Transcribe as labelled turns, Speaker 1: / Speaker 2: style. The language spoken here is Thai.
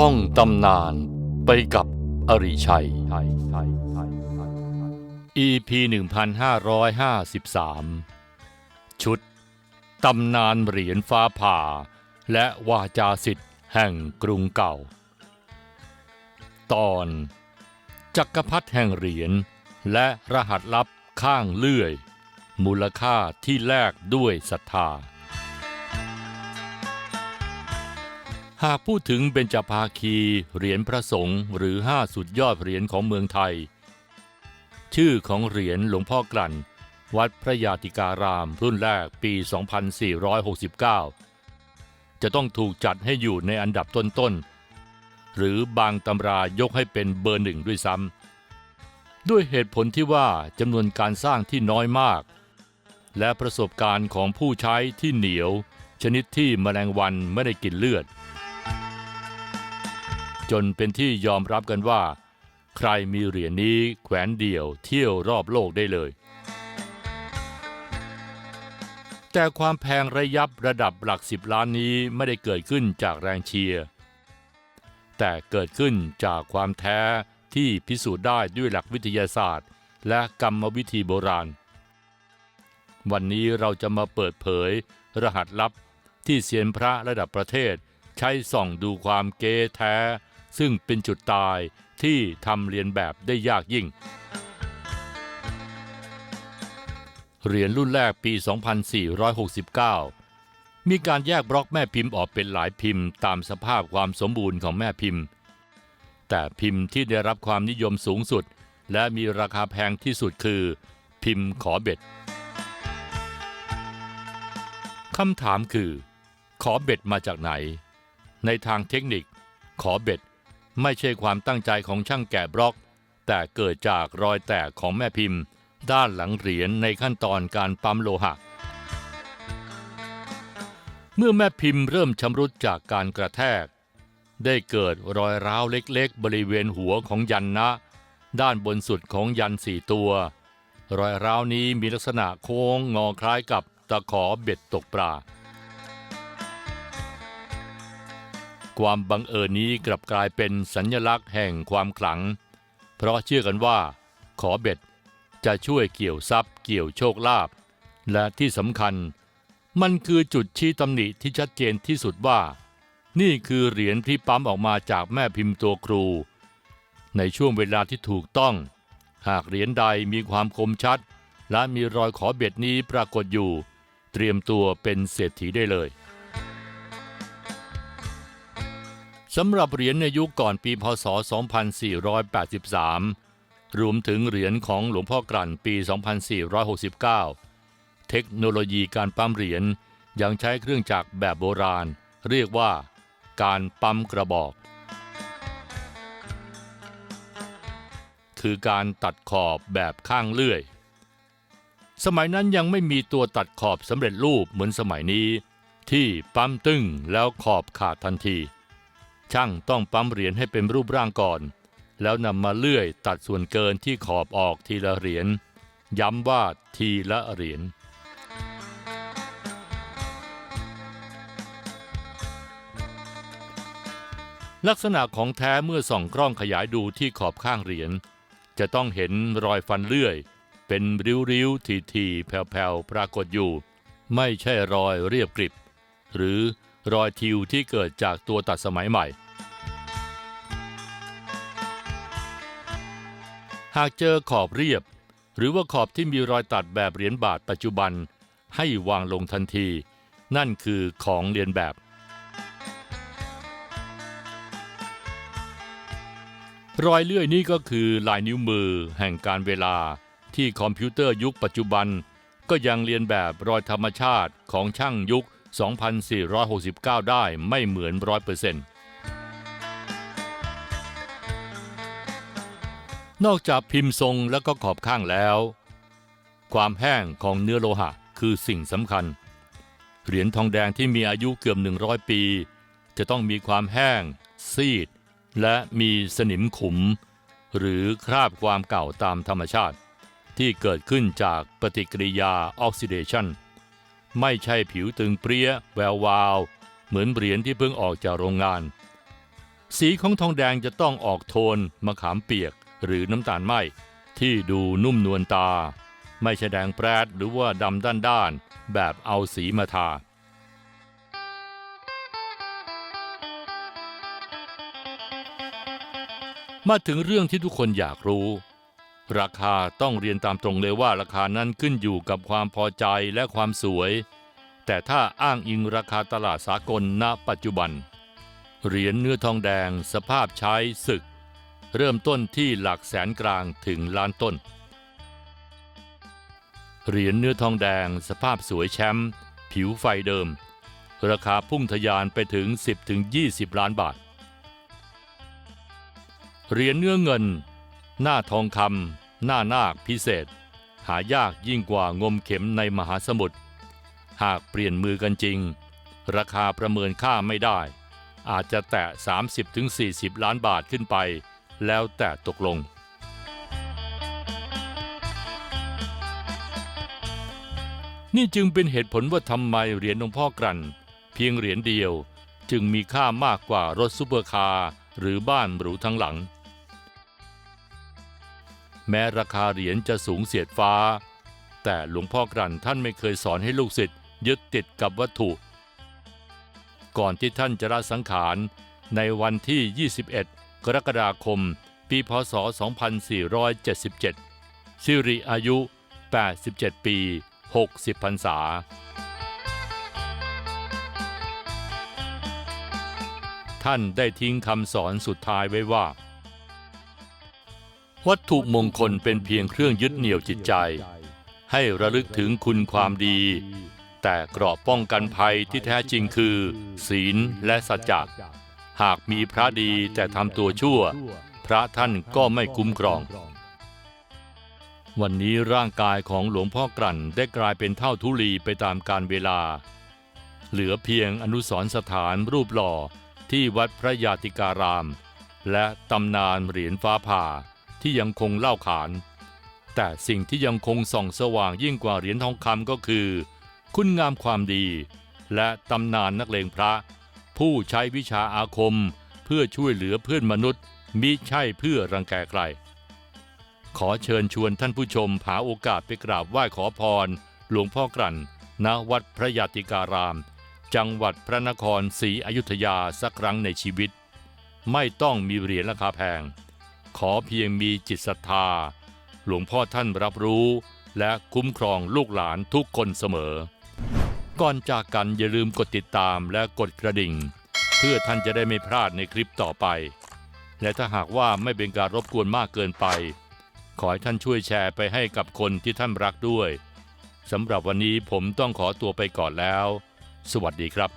Speaker 1: ท่องตำนานไปกับอริชัย EP 1553 ชุด ตำนานเหรียญฟ้าผ่า และวาจาสิทธิ์แห่งกรุงเก่า ตอน จักรพรรดิแห่งเหรียญ และรหัสลับข้างเลื่อย มูลค่าที่แลกด้วยศรัทธา หากพูดถึงเบญจภาคีเหรียญพระสงฆ์หรือห้าสุดยอดเหรียญของเมืองไทย ชื่อของเหรียญหลวงพ่อกลั่น วัดพระยาติการามรุ่นแรกปี 2469 จะต้องถูกจัดให้อยู่ในอันดับต้นๆ หรือบางตำรายกให้เป็นเบอร์หนึ่งด้วยซ้ำ ด้วยเหตุผลที่ว่าจำนวนการสร้างที่น้อยมาก และประสบการณ์ของผู้ใช้ที่เหนียว ชนิดที่แมลงวันไม่ได้กินเลือด จนเป็นที่ยอมรับกันว่า ใครมีเหรียญนี้แขวนเดี่ยวเที่ยวรอบโลกได้เลย แต่ความแพงระยับระดับหลักสิบล้านนี้ไม่ได้เกิดขึ้นจากแรงเชียร์ แต่เกิดขึ้นจากความแท้ที่พิสูจน์ได้ด้วยหลักวิทยาศาสตร์ และกรรมวิธีโบราณ วันนี้เราจะมาเปิดเผย รหัสลับที่เซียนพระระดับประเทศ ใช้ส่องดูความเก๊แท้ ซึ่งเป็นจุดตายที่ทำเรียนแบบได้ยากยิ่ง เหรียญรุ่นแรกปี 2469 มีการแยกบล็อกแม่พิมพ์ออกเป็นหลายพิมพ์ ตามสภาพความสมบูรณ์ของแม่พิมพ์ แต่พิมพ์ที่ได้รับความนิยมสูงสุด และมีราคาแพงที่สุดคือ พิมพ์ขอเบ็ดคำถามคือ ขอเบ็ดมาจากไหน ในทางเทคนิค ขอเบ็ด ไม่ใช่ความตั้งใจของช่างแกะบล็อก แต่เกิดจากรอยแตกของแม่พิมพ์ ด้านหลังเหรียญในขั้นตอนการปั๊มโลหะ เมื่อแม่พิมพ์เริ่มชำรุดจากการกระแทก ได้เกิดรอยร้าวเล็กๆ บริเวณหัวของยันนะ ด้านบนสุดของยันสี่ตัว รอยร้าวนี้มีลักษณะโค้งงอคล้ายกับตะขอเบ็ดตกปลา ความบังเอิญนี้กลับกลายเป็นสัญลักษณ์แห่งความขลัง เพราะเชื่อกันว่า ขอเบ็ดจะช่วยเกี่ยวทรัพย์ เกี่ยวโชคลาภและที่สำคัญ มันคือจุดชี้ตำหนิที่ชัดเจนที่สุดว่า นี่คือเหรียญที่ปั๊มออกมาจากแม่พิมพ์ตัวครู ในช่วงเวลาที่ถูกต้อง หากเหรียญใดมีความคมชัด และมีรอยขอเบ็ดนี้ปรากฏอยู่ เตรียมตัวเป็นเศรษฐีได้เลย สำหรับเหรียญในยุคก่อนปีพศ 2483 รวมถึงเหรียญของหลวงพ่อกลั่นปี 2469 เทคโนโลยีการปั๊มเหรียญยังใช้เครื่องจักรแบบโบราณ เรียกว่าการปั๊มกระบอก คือการตัดขอบแบบข้างเลื่อย สมัยนั้นยังไม่มีตัวตัดขอบสำเร็จรูปเหมือนสมัยนี้ ที่ปั๊มตึงแล้วขอบขาดทันที ช่างต้องปั๊มเหรียญให้เป็นรูปร่างก่อน แล้วนำมาเลื่อยตัดส่วนเกินที่ขอบออกทีละเหรียญ ย้ำว่าทีละเหรียญลักษณะของแท้เมื่อส่องกล้องขยายดูที่ขอบข้างเหรียญ จะต้องเห็นรอยฟันเลื่อย เป็นริ้วๆทีๆแผ่วๆ ปรากฏอยู่ ไม่ใช่รอยเรียบกริบ หรือรอยทิวที่เกิดจากตัวตัดสมัยใหม่ หากเจอขอบเรียบ หรือว่าขอบที่มีรอยตัดแบบเหรียญบาทปัจจุบัน ให้วางลงทันที นั่นคือของเรียนแบบ รอยเลื่อยนี้ก็คือลายนิ้วมือแห่งการเวลาที่คอมพิวเตอร์ยุคปัจจุบัน ก็ยังเรียนแบบรอยธรรมชาติของช่างยุค 2469 ได้ไม่เหมือนร้อยเปอร์เซ็นต์ นอกจากพิมพ์ทรงแล้วก็ขอบข้างแล้ว ความแห้งของเนื้อโลหะคือสิ่งสำคัญ เหรียญทองแดงที่มีอายุเกือบ 100 ปี จะต้องมีความแห้ง ซีด และมีสนิมขุม หรือคราบความเก่าตามธรรมชาติ ที่เกิดขึ้นจากปฏิกิริยาออกซิเดชันไม่ใช่ผิวตึงเปรี้ยแวววาว เหมือนเหรียญที่เพิ่งออกจากโรงงาน สีของทองแดงจะต้องออกโทนมะขามเปียก หรือน้ำตาลไหมที่ดูนุ่มนวลตา ไม่ใช่แดงแปรดหรือว่าดำด้านๆแบบเอาสีมาทามาถึงเรื่องที่ทุกคนอยากรู้ ราคาต้องเรียนตามตรงเลยว่าราคานั้นขึ้นอยู่กับความพอใจและความสวย แต่ถ้าอ้างอิงราคาตลาดสากลณปัจจุบัน เหรียญเนื้อทองแดงสภาพใช้ศึก เริ่มต้นที่หลักแสนกลางถึงล้านต้น เหรียญเนื้อทองแดงสภาพสวยแชมป์ผิวไฟเดิม ราคาพุ่งทะยานไปถึง 10-20 ล้านบาท เหรียญเนื้อเงิน หน้าทองคำหน้านาคพิเศษ หายากยิ่งกว่างมเข็มในมหาสมุทรหากเปลี่ยนมือกันจริง ราคาประเมินค่าไม่ได้ อาจจะแตะ 30-40 ล้านบาทขึ้นไป แล้วแต่ตกลง นี่จึงเป็นเหตุผลว่าทำไมเหรียญหลวงพ่อกลั่น เพียงเหรียญเดียวจึงมีค่ามากกว่ารถซุปเปอร์คาร์หรือบ้านหรูทั้งหลัง แม้ราคาเหรียญจะสูงเสียดฟ้า แต่หลวงพ่อกลั่นท่านไม่เคยสอนให้ลูกศิษย์ยึดติดกับวัตถุ ก่อนที่ท่านจะละสังขารในวันที่ 21 กรกฎาคม ปีพศ 2477 สิริอายุ 87 ปี 60 พรรษา ท่านได้ทิ้งคำสอนสุดท้ายไว้ว่า วัตถุมงคลเป็นเพียงเครื่องยึดเหนี่ยวจิตใจ ให้ระลึกถึงคุณความดี แต่กราะป้องกันภัยที่แท้จริงคือ ศีลและสัจจะ หากมีพระดีแต่ทำตัวชั่ว พระท่านก็ไม่คุ้มครอง วันนี้ร่างกายของหลวงพ่อกลั่นได้กลายเป็นเท่าทุลีไปตามกาลเวลา เหลือเพียงอนุสรณ์สถานรูปหล่อที่วัดพระยาติการาม และตำนานเหรียญฟ้าผ่าที่ยังคงเล่าขาน แต่สิ่งที่ยังคงส่องสว่างยิ่งกว่าเหรียญทองคำก็คือ คุณงามความดี และตำนานนักเลงพระ ผู้ใช้วิชาอาคมเพื่อช่วยเหลือเพื่อนมนุษย์มิใช่เพื่อรังแกใคร ขอเชิญชวนท่านผู้ชมหาโอกาสไปกราบไหว้ขอพร หลวงพ่อกลั่นณวัดพระยาติการาม จังหวัดพระนครศรีอยุธยาสักครั้งในชีวิต ไม่ต้องมีเหรียญราคาแพง ขอเพียงมีจิตศรัทธา หลวงพ่อท่านรับรู้ และคุ้มครองลูกหลานทุกคนเสมอ ก่อนจากกันอย่าลืมกดติดตามและกดกระดิ่ง เพื่อท่านจะได้ไม่พลาดในคลิปต่อไป และถ้าหากว่าไม่เป็นการรบกวนมากเกินไป ขอให้ท่านช่วยแชร์ไปให้กับคนที่ท่านรักด้วยสำหรับวันนี้ผมต้องขอตัวไปก่อนแล้ว สวัสดีครับ